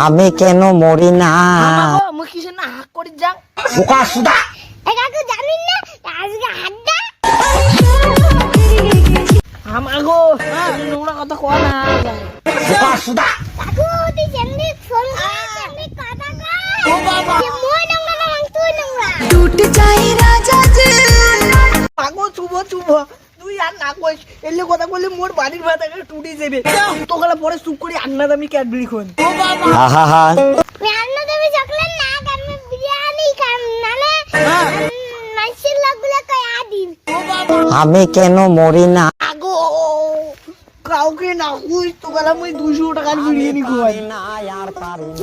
আমি কেন মরি না? হাক করে কথা আর না কইস এলে কথা বললে মোর বাড়ির ভাত একটা টুটি যাবে। তোকালে পরে চুপ করে আন্না দামি ক্যাডবেরি খন হা হা হা চকলেট না আমি বিরিয়ানি খাম নালে কেন মরি না? আগো কাউকে না কইস তোকালে মুই দুশো টাকার বিরিয়ানি খাওয়াই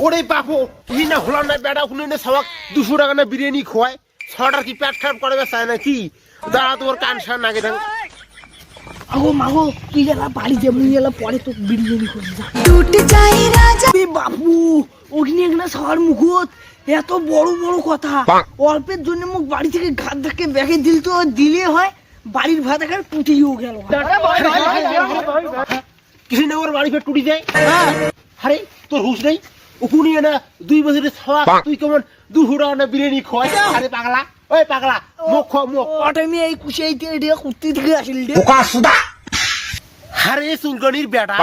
ওরে বাপু ই না হলাম না বেড়া শুনে না সবাক দুশো টাকা না বিরিয়ানি খোয়ায় ছটার কি পেট খারাপ করবে চায় না কি দাঁড়া তোমার কান সার নাগে আগো মাগো তুই বাড়ি যে মুই পরে তো বিরিয়ানি যা। রাজা। বাপু অগ্নি মুখত এত বড় বড় কথা। অল্পের জন্য মুখ বাড়ি থেকে ঘাত ব্যাগে দিল তো দিলে হয় বাড়ির ভাত এখন টুটিও গেল। ওর বাড়ি ফের টুটি যায় হ্যাঁ। আরে তোর হুশ নেই? উকুনিয়ে না দুই বছরের ছড়া তুই কেমন দুহুরা না বিরিয়ানি খোয়াই আরে পাগলা। ওই পাগলা মুখ মুখ। অটাইমে এই কুশে এই দিয়ে কুর্তি থেকে আসিল রে। আরে চুলকানির বেটা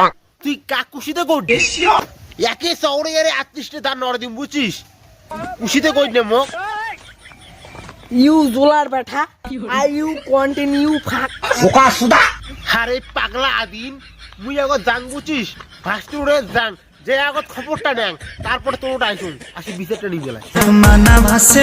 তুই কাকুশিতে একে চৌড়ে এর আত্রিশটা দান নড় দিন বুঝছিস? কুশিতে কই নে মুখ? ইউ জোলার বেঠা আর ইউ কন্টিনিউ ফাক। আরে পাগলা আদিন মুই আগত যাং বুঝছিস? ফার্স্ট উড়ে যাং যে আগত খবরটা নেন তারপরে তোর আইসুন আসি বিচারটা নিয়ে গেলাই মানা ভাসে